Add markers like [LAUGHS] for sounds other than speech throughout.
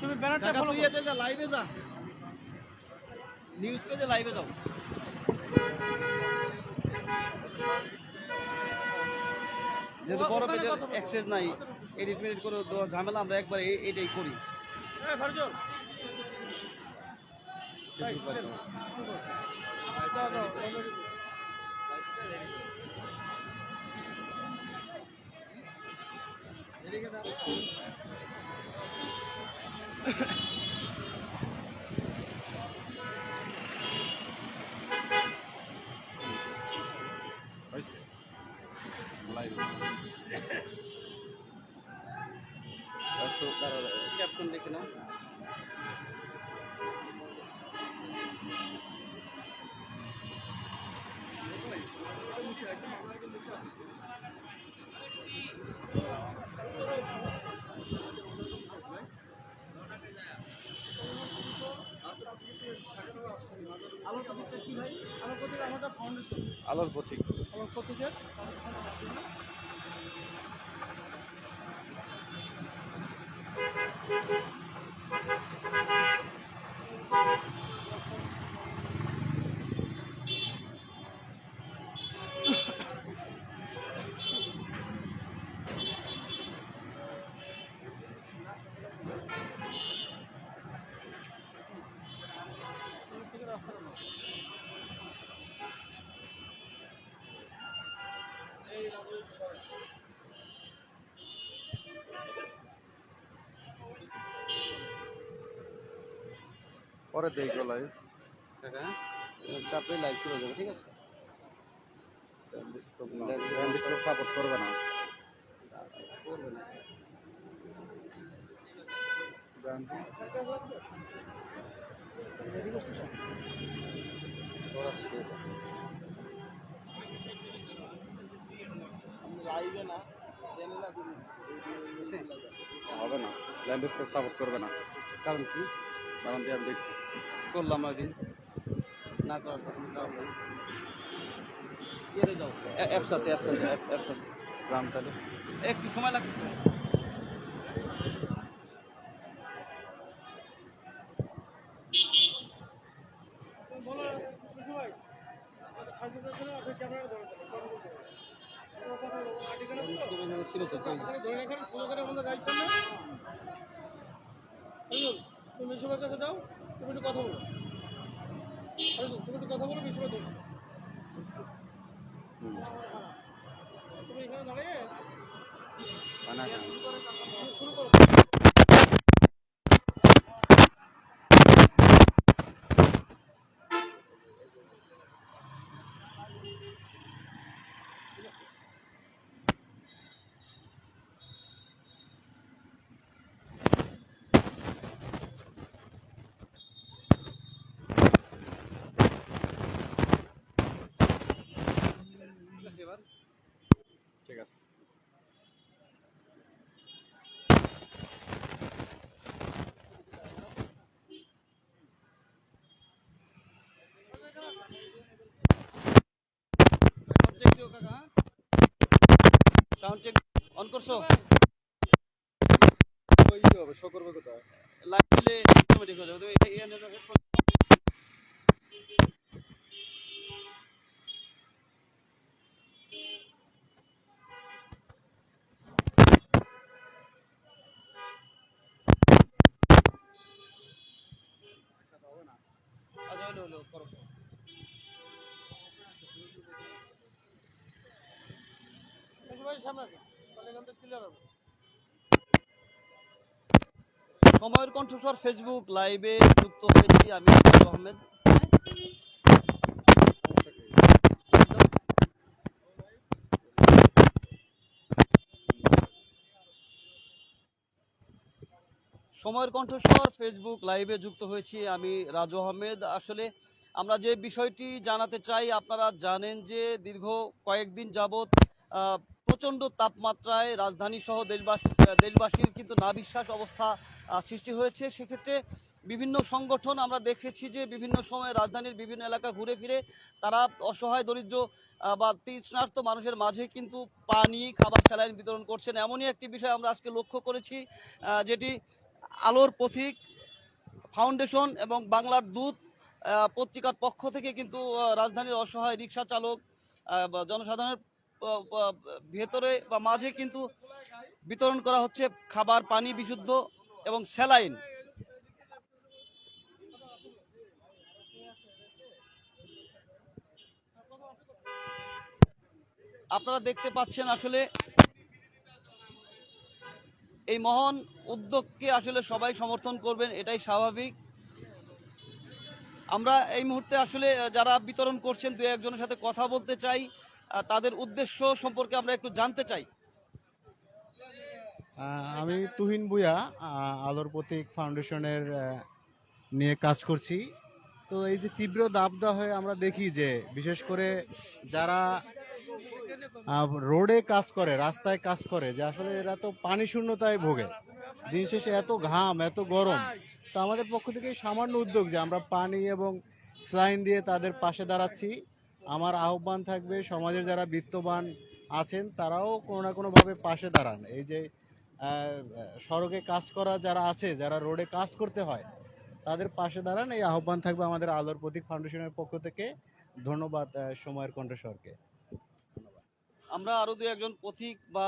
তুমি ব্যানারটা ফলো তুই এতে যা। লাইভে যা নিউজ পেজে লাইভে যাও। যেহেতু বড় পেজের অ্যাক্সেস নাই এডিট মেডিট করে ঝামেলা আমরা একবার এটাই করি। এই [LAUGHS] ক্যাপ্টেন লিখে নাও আলোর প্রতীকটা কি ভাই আলোর পরে দেখব লাইভ কাকা চাপে লাইভ করে যাবে ঠিক আছে? সাপোর্ট করবে না। করবে না লাইভে না হবে না। ল্যান্ডস্কেপ সাপোর্ট করবে না। কারণ কি? কারণ দিয়ে আমি দেখতেছি করলাম একদিন না করার তো কোনো কারণ নেই ইয়েতে যাও অ্যাপস আছে অ্যাপস আছে অ্যাপস আছে দাম তাহলে একটু সময় লাগছে বলো কিছু মিশুভাইয়ের কাছে দাও তুমি একটু কথা বলো। তুমি একটু কথা বলো মিশুভাই দোষ তুমি এখানে দাঁড়িয়ে? শুরু করো। আছে সাউন্ড চেক দিও কাকা সাউন্ড চেক অন করছ? ওই হবে শো করবে কোথায়? লাইভ দিলে অটোমেটিক হয়ে যাবে তুমি এই এই হেডফোন হলো হলো করো সময়ের কণ্ঠস্বর ফেসবুক লাইভে যুক্ত হয়েছি আমি আহমেদ সময়ের কণ্ঠস্বর ফেসবুক লাইভে যুক্ত হয়েছি আমি রাজু আহমেদ। আসলে আমরা যে বিষয়টি জানাতে চাই, আপনারা জানেন যে দীর্ঘ কয়েকদিন যাবৎ প্রচণ্ড তাপমাত্রায় রাজধানী সহ দেশবাসী, দেশবাসীর কিন্তু নাবিশ্বাস অবস্থা সৃষ্টি হয়েছে। সেক্ষেত্রে বিভিন্ন সংগঠন আমরা দেখেছি যে বিভিন্ন সময় রাজধানীর বিভিন্ন এলাকা ঘুরে ফিরে তারা অসহায়, দরিদ্র বা তৃষ্ণার্ত মানুষের মাঝে কিন্তু পানি, খাবার, স্যালাইন বিতরণ করছেন। এমনই একটি বিষয় আমরা আজকে লক্ষ্য করেছি যেটি আলোর পথিক ফাউন্ডেশন এবং বাংলার দূত পত্রিকার পক্ষ থেকে কিন্তু রাজধানীর অসহায় রিক্সা চালক জনসাধারণের ভেতরে বা মাঝে কিন্তু বিতরণ করা হচ্ছে খাবার, পানি বিশুদ্ধ এবং স্যালাইন। আপনারা দেখতে পাচ্ছেন আসলে এই মহান উদ্যোগকে আসলে সবাই সমর্থন করবেন, এটাই স্বাভাবিক। আমরা এই মুহূর্তে আসলে যারা বিতরণ করছেন দু একজনের সাথে কথা বলতে চাই তাদের উদ্দেশ্য সম্পর্কে আমরা একটু জানতে চাই। আমি তুহিন বুয়া আলোর প্রতীক ফাউন্ডেশনের নিয়ে কাজ করছি। তো এই যে তীব্র দাবদাহ হয়ে আমরা দেখি যে, বিশেষ করে যারা রোডে কাজ করে, রাস্তায় কাজ করে, যে আসলে এরা তো পানি শূন্যতায় ভোগে। দিন শেষে এত ঘাম, এত গরম। তো আমাদের পক্ষ থেকে সামান্য উদ্যোগ যে আমরা পানি এবং স্লাইন দিয়ে তাদের পাশে দাঁড়াচ্ছি। আমার আহ্বান থাকবে, সমাজের যারা বিত্তবান আছেন, তারাও কোনো না কোনোভাবে পাশে দাঁড়ান। এই যে সড়কে কাজ করা যারা আছে, যারা রোডে কাজ করতে হয়, তাদের পাশে দাঁড়ান। এই আহ্বান থাকবে আমাদের আলোর প্রতীক ফাউন্ডেশনের পক্ষ থেকে। ধন্যবাদ সময়ের কণ্ঠস্বরকে। আমরা আরও দু একজন পথিক বা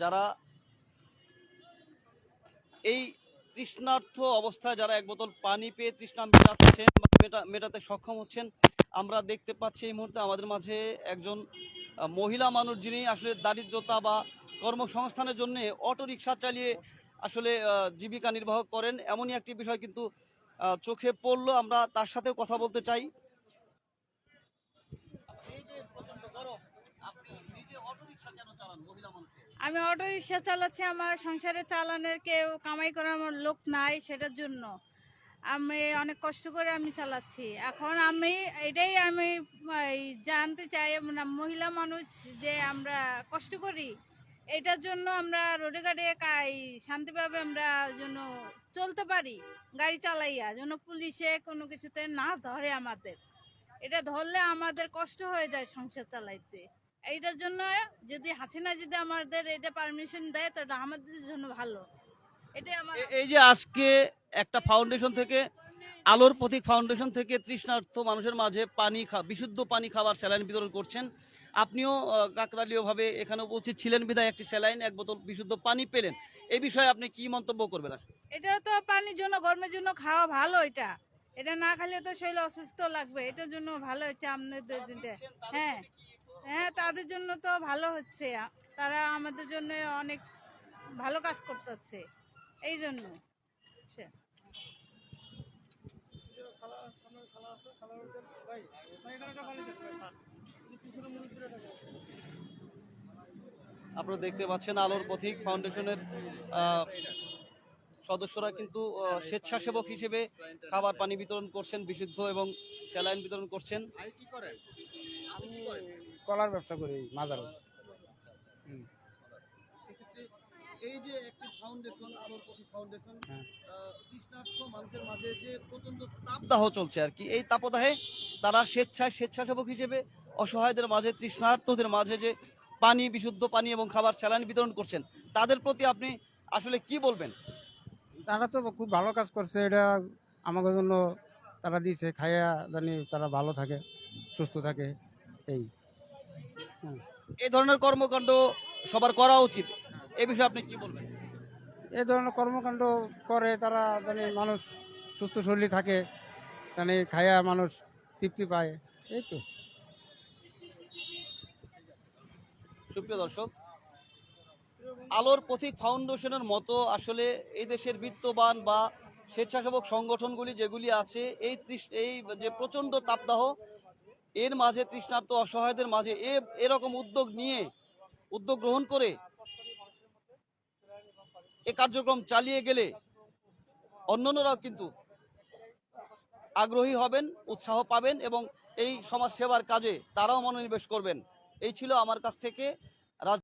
যারা এই তৃষ্ণার্থ অবস্থায় যারা এক বোতল পানি পেয়ে তৃষ্ণা মেটাচ্ছেন বা মেটাতে সক্ষম হচ্ছেন, আমরা দেখতে পাচ্ছি এই মুহূর্তে আমাদের মাঝে একজন মহিলা মানুষ যিনি আসলে দারিদ্রতা বা কর্মসংস্থানের জন্য অটো রিক্সা চালিয়ে আসলে জীবিকা নির্বাহ করেন। এমনই একটি বিষয় কিন্তু চোখে পড়ল। আমরা তার সাথেও কথা বলতে চাই এই যে প্রচণ্ড গরম আপনি নিজে অটো রিক্সা কেন চালান মহিলা মানুষ আমি অটো রিক্সা চালাচ্ছি, আমার সংসারে চালানোর কেউ কামাই করার আমার লোক নাই সেটার জন্য। আমি অনেক কষ্ট করে আমি চালাচ্ছি। এখন আমি এটাই আমি জানতে চাই মানে মহিলা মানুষ যে আমরা কষ্ট করি, এটার জন্য আমরা রোডে গাড়ি শান্তিভাবে আমরা যেন চলতে পারি, গাড়ি চালাইয়া, যেন পুলিশে কোনো কিছুতে না ধরে আমাদের। এটা ধরলে আমাদের কষ্ট হয়ে যায় সংসার চালাইতে। এইটার জন্য যদি হাসিনা যদি আমাদের এটা পারমিশন দেয় তো এটা আমাদের জন্য ভালো। এটাই আমার এই যে আজকে একটা ফাউন্ডেশন থেকে আলোর প্রতীক ফাউন্ডেশন থেকে তৃষ্ণার্থ মানুষের মাঝে পানি বিশুদ্ধ পানি খাবার স্যালাইন বিতরণ করছেন। আপনিও কাকতালীয় ভাবে এখানে উপস্থিত ছিলেন বিধায় একটি স্যালাইন এক বোতল বিশুদ্ধ পানি পেলেন। এই বিষয়ে আপনি কি মন্তব্য করবেন? এটা তো পানির জন্য গরমের জন্য খাওয়া ভালো এটা। এটা না খেলে তো শরীর অসুস্থ লাগবে এটার জন্য ভালো হচ্ছে আপনাদের হ্যাঁ। হ্যাঁ তাদের জন্য তো ভালো হচ্ছে। তারা আমাদের জন্য অনেক ভালো কাজ করতেছে। এই জন্য। আপনারা দেখতে পাচ্ছেন আলোর পথিক ফাউন্ডেশনের সদস্যরা কিন্তু স্বেচ্ছাসেবক হিসেবে খাবার পানি বিতরণ করছেন বিশুদ্ধ এবং স্যালাইন বিতরণ করছেন। আমি কলার ব্যবসা করি মাজারও এই যে একটি ফাউন্ডেশন আলোর পথিক ফাউন্ডেশন হ্যাঁ। মানুষের মাঝে যে প্রচণ্ড তাপদাহ চলছে আর কি এই তাপদাহে তারা স্বেচ্ছায় স্বেচ্ছাসেবক হিসেবে অসহায়দের মাঝে তৃষ্ণার্তদের মাঝে যে পানি বিশুদ্ধ পানি এবং খাবার স্যালাইন বিতরণ করছেন তাদের প্রতি আপনি আসলে কি বলবেন? তারা তো খুব ভালো কাজ করছে এটা আমাদের জন্য তারা দিয়েছে খাইয়া জানি তারা ভালো থাকে সুস্থ থাকে এই। এই ধরনের কর্মকাণ্ড সবার করা উচিত। এ বিষয়ে আপনি কি বলবেন? এই ধরনের কর্মকাণ্ড করে তারা জানি মানুষ সুস্থ শরীর থাকে জানি খায়া মানুষ তৃপ্তি পায় এই তো। সুপ্রিয় দর্শক আলোর পথিক ফাউন্ডেশনের মতো আসলে এই দেশের বিত্তবান বা স্বেচ্ছাসেবক সংগঠনগুলি যেগুলি আছে এই এই যে প্রচণ্ড তাপদাহ এর মাঝে তৃষ্ণার্ত অসহায়দের মাঝে এ, এরকম উদ্যোগ নিয়ে, উদ্যোগ গ্রহণ করে এ কার্যক্রম চালিয়ে গেলে অন্যান্যরাও কিন্তু আগ্রহী হবেন, উৎসাহ পাবেন এবং এই সমাজ সেবার কাজে তারাও মনোনিবেশ করবেন। এই ছিল আমার কাছ থেকে রাজ-